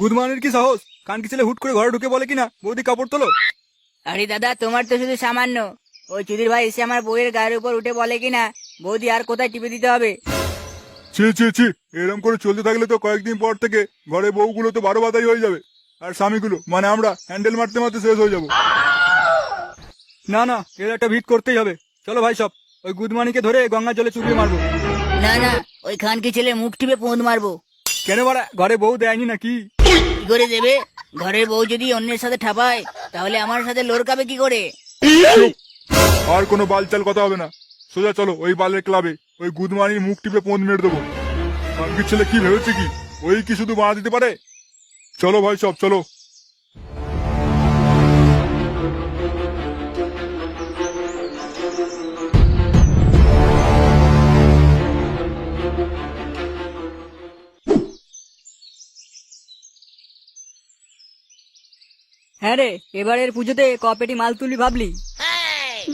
গুদমানের কি সাহস? কান কি ছেলে হুট করে ঘরে ঢুকে বলে কিনা? বৌদি কাপড় তোলো। আরে দাদা তোমার তো শুধু সামান্য। ওই চুদির ভাই এসে আমার বইয়ের গায়ের উপর উঠে বলে কিনা বৌদি আর কোথায় টিপে দিতে হবে? ছি ছি ছি এরকম করে চলতে থাকলে তো কয়েকদিন পর থেকে ঘরে বউগুলো তো বারো বাতাই হয়ে যাবে। আর স্বামীগুলো মানে আমরা হ্যান্ডেল মারতে মারতে শেষ হয়ে যাব। না না এর একটা ভিট করতেই হবে। চলো ভাই সব ওই গুদমানিকে ধরে গঙ্গা জলে চুবিয়ে মারবো। না না ওই খানকি ছেলে মুখ টিপে পোঁদ মারবো। কেন মারা ঘরে বউ দেয়নি নাকি? কি করে দেবে? ঘরের বউ যদি অন্যের সাথে ঠাপায়, তাহলে আমার সাথে লড়কাবে কি করে? আর কোনো বালচাল কথা হবে না। সোজা চলো, ওই বালের ক্লাবে ওই গুদমানির মুখ টিপে পোঁদ মেরে দেবো। ছেলে কি ভেবেছে কি? ওই কি শুধু বাড়া দিতে পারে? চলো ভাই সব, চলো। হ্যাঁ রে এবারের পুজোতে কপেটি মাল তুলি ভাবলি?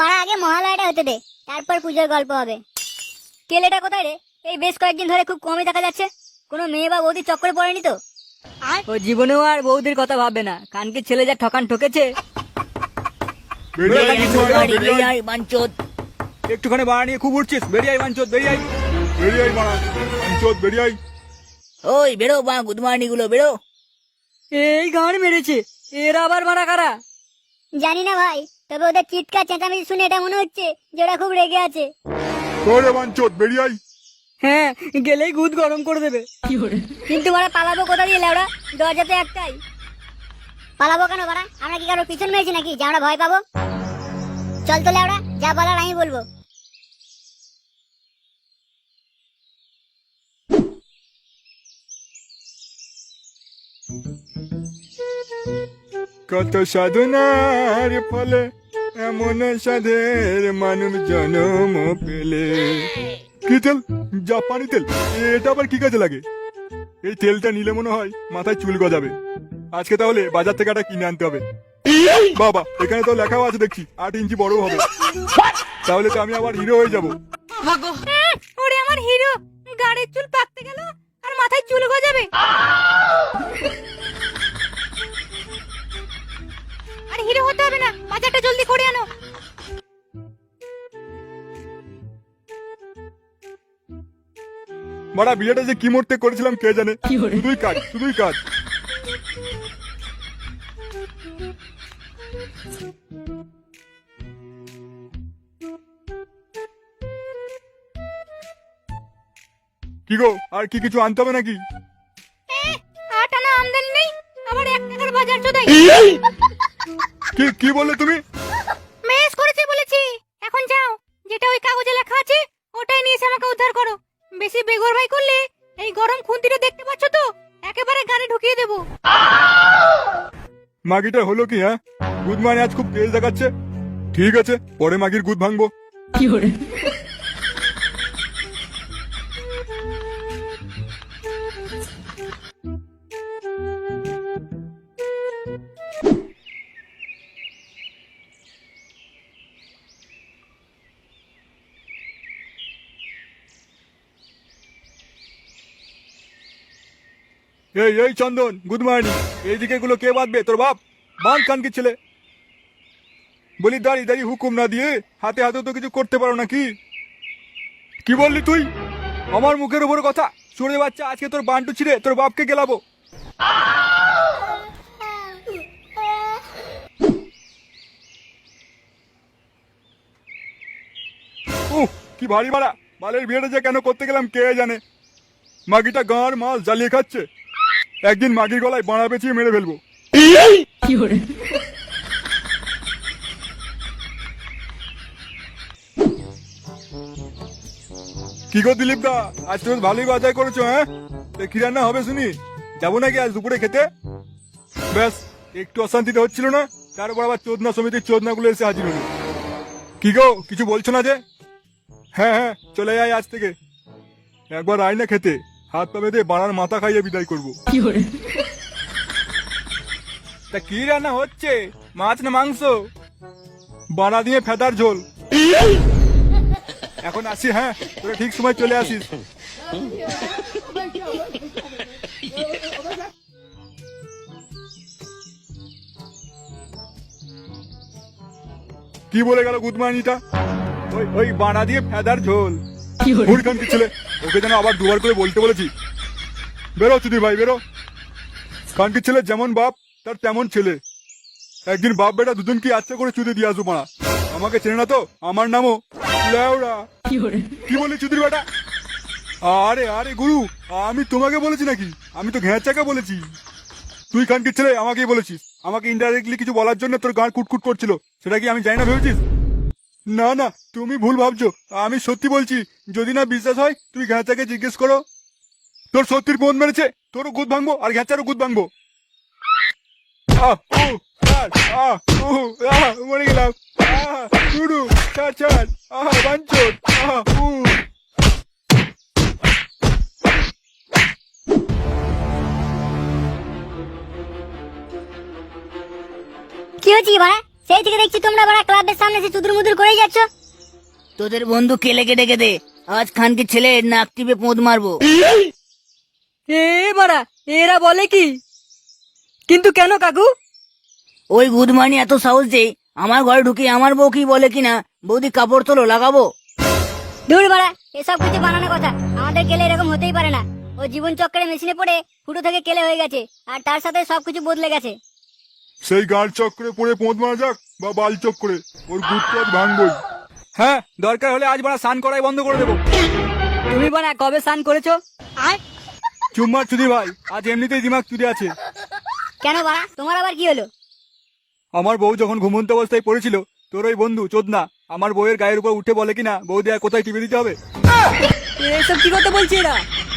বাড়া আগে মহালয়াটা হতে দে তারপর পুজোর গল্প হবে। কেলেটা কোথায় রে? এই বেশ কয়েকদিন ধরে খুব কমই দেখা যাচ্ছে। কোনো মেয়ে বা বৌদি চক্করে পড়েনি তো? ও জীবনেও আর বৌদির কথা ভাববে না। কানকে ছেলে যা ঠকান ঠকেছে। বাঞ্চোদ একটুখানি বাড়া নিয়ে খুব উঠছিস বেরিয়ে আই বাঞ্চত বেরিয়ে আই বেরিয়ে আই বাড়া বাঞ্চত বেরিয়ে আই ওই বেরো বা গুদমানি গুলো বেরো। এই গান মেরেছে। এরা আবার মারা কারা? জানি না ভাই তবে ওদের চিৎকার চেঁচামেচি শুনে এটা মনে হচ্ছে যে ওরা খুব রেগে আছে। তোরে বাঞ্চত বেরিয়ে আই হ্যাঁ গেলেই গুদ গরম করে দেবে। কিন্তু ওরা পালাবো কোথা দিয়ে লেওড়া দরজা তো একটাই। পালাবো কেন বাড়া? আমরা কি কারও পিছন মেরেছি নাকি? যে আমরা ভয় পাবো। চল তো লেওড়া যা বলার আমি বলব। কত সাধনার ফলে এমন সাধের মানব জন্ম পেলে। কি তেল? জাপানি তেল? এটা আবার কি কাজে লাগে? এই তেলটা নিলে মনে হয় মাথায় চুল গজাবে। আজকে তাহলে বাজার থেকে একটা কিনে আনতে হবে। বাবা, এখানে তো লেখাও আছে দেখছি, আট ইঞ্চি বড় হবে। তাহলে তো আমি আবার হিরো হয়ে যাব। ওরে আমার হিরো, গাড়ির চুল পাকতে গেল আর মাথায় চুল গজাবে। বাড়া বিয়েটা যে কি মুহূর্তে করেছিলাম কে জানে? শুধুই কাজ শুধুই কাজ। কি গো আর কি কিছু আনতে হবে নাকি? আট আমদানি নেই আবার এক টাকার বাজার কি কি বললে তুমি? মাগিটা হলো কি হ্যাঁ? গুদ মানে আজ খুব তেজ দেখাচ্ছে। ঠিক আছে, পরে মাগির গুদ ভাঙবো। এই এই চন্দন গুড মর্নিং এইদিকে গুলো কে বাঁধবে? তোর বাপ? বাঁধ কানকি ছেলে? বলি, দাঁড়ি দাঁড়ি, হুকুম না দিয়ে হাতে হাতে তো কিছু করতে পারো নাকি? কি বললি তুই? আমার মুখের উপর কথা? চড়ে বাচ্চা, আজকে তোর বান্টু ছিঁড়ে তোর বাপকে গেলাবো। উহ, কি ভারী ভাড়া বালের বিয়েটা যে কেন করতে গেলাম, কে জানে? মাগিটা গাঁর মাল জ্বালিয়ে খাচ্ছে। একদিন মাগির গলায় বাঁড়া পেঁচিয়ে মেরে ফেলব। কি গো দিলীপ দা আজ তো ভালোই বাজার করেছ হ্যাঁ? কি রান্না হবে শুনি? যাব নাকি আজ দুপুরে খেতে? ব্যাস, একটু অশান্তিতে হচ্ছিল না, তারপর আবার চোদনা সমিতির চোদনাগুলো এসে হাজির হলো। কি গো, কিছু বলছো না যে? হ্যাঁ হ্যাঁ চলে যাই আজ থেকে। একবার আয় না খেতে। হাত পা বেঁধে বাড়ার মাথা খাইয়ে বিদায় করব। তা কি রান্না হচ্ছে? মাছ না মাংস? বাড়া দিয়ে ফেদার ঝোল। এখন আসি হ্যাঁ? তোরা ঠিক সময় চলে আসিস। কি বলে গেল গুদমানিটা? ওই ওই বাড়া দিয়ে ফেদার ঝোল। কি ছেলে। ওকে যেন আবার দুবার করে বলতে বলেছি। বেরো চুদি ভাই বেরো। কানকি ছেলে যেমন বাপ তার তেমন ছেলে। একদিন বাপ বেটা দুজন কি আচ্ছা করে চুদি দিয়ে আসব মারা। আমাকে চেনে না তো? আমার নামও লেওড়া কি বলি চুদির বেটা? আরে আরে গুরু আমি তোমাকে বলেছি নাকি? আমি তো ঘেঁচাকে বলেছি। তুই কানকি ছেলে আমাকেই বলেছিস। আমাকে ইনডাইরেক্টলি কিছু বলার জন্য তোর গান কুটকুট করছিল। সেটা কি আমি জানি না ভেবেছিস? না না, তুমি ভুল ভাবছ। আমি সত্যি বলছি, যদি না বিশ্বাস হয়, তুমি ঘ্যাচাকে জিজ্ঞেস করো। তোর সত্যির বোন মেরেছে, তোরও গুদ ভাঙবো, আর ঘ্যাচারও গুদ ভাঙবো। মরে গেলাম। কি হচ্ছে বাড়া সেই থেকে দেখছি তোমরা বাড়া ক্লাবের সামনে এসে চুদুর মুদুর করেই যাচ্ছ। তোদের বন্ধু কেলে কেটে কেটে আজ খানকে ছেলে নাক টিপে পোঁদ মারবো। এ মারা এরা বলে কি? কিন্তু কেন কাকু? ওই গুদমানি এত সাহস যে আমার ঘরে ঢুকে আমার বউ কি বলে কিনা বৌদি কাপড় তোলো লাগাবো। দূর বাড়া এসব কিছু বানানো কথা। আমাদের কেলে এরকম হতেই পারে না। ও জীবন চক্রে মেশিনে পড়ে ফুটো থেকে কেলে হয়ে গেছে আর তার সাথে সবকিছু বদলে গেছে। সেই গাল চক্রে পড়ে পোঁত মারা যাক বা বাল চক্রে ওর গুড পথ ভাঙবই। হ্যাঁ দরকার হলে আজ বাড়া স্নান করাই বন্ধ করে দেবো। তুমি বানা কবে স্নান করেছ? চুম্মার চুদি ভাই আজ এমনিতেই দিমাগ চুদি আছে। কেন বাড়া? তোমার আবার কি হলো? আমার বউ যখন ঘুমন্ত অবস্থায় পড়েছিল তোর ওই বন্ধু চোদনা আমার বউয়ের গায়ের উপর উঠে বলে কিনা বৌদি আর কোথায় টিপে দিতে হবে? এসব কি কথা বলছি এরা?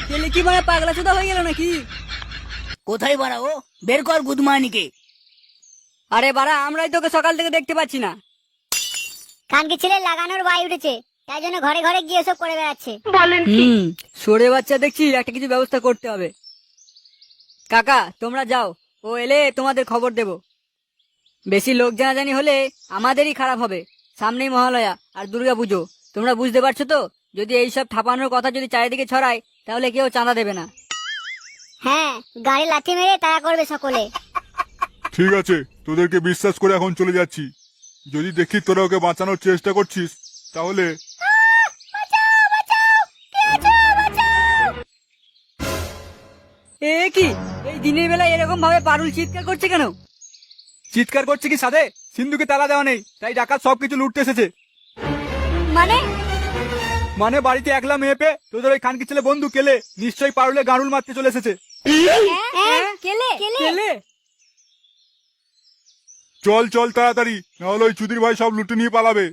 ছেলে কি মানে পাগলা চোদা হয়ে গেল নাকি? কোথায় বাড়া ও? বের কর গুদমানিকে। আরে বাড়া আমরাই তোকে সকাল থেকে দেখতে পাচ্ছি না। কানকে ছেলে লাগানোর বাই উঠেছে তাই জন্য ঘরে ঘরে গিয়ে সব করে বেড়াচ্ছে। বলেন হুম সরে বাচ্চা দেখছি একটা কিছু ব্যবস্থা করতে হবে। কাকা তোমরা যাও ও এলে তোমাদের খবর দেব। বেশি লোক জানাজানি হলে আমাদেরই খারাপ হবে। সামনেই মহালয়া আর দুর্গা পুজো। তোমরা বুঝতে পারছ তো? যদি এইসব ঠাপানোর কথা যদি চারিদিকে ছড়ায় তাহলে কেউ চাঁদা দেবে না। হ্যাঁ গাড়ি লাথি মেরে তারা করবে সকলে। ঠিক আছে। তোদেরকে বিশ্বাস করে এখন চলে যাচ্ছি। যদি দেখি তোরা ওকে বাঁচানোর চেষ্টা করছিস তাহলে এ কি? এই দিনের বেলা এরকম ভাবে পারুল চিৎকার করছে কেন? চিৎকার করছে কি সাদে সিন্ধুকে তালা দেওয়া নেই তাই ডাকাত সবকিছু লুটতে এসেছে। মানে? মানে বাড়িতে একলা মেয়ে পেয়ে তোদের ওই খানকি ছেলে বন্ধু কেলে নিশ্চয়ই পারুলে গাঁড়ুল মারতে চলে এসেছে। হ্যাঁ, কেলে কেলে। কেলে? চল চল তাড়াতাড়ি। নাহলে ওই চুদির ভাই সব লুটে নিয়ে পালাবে।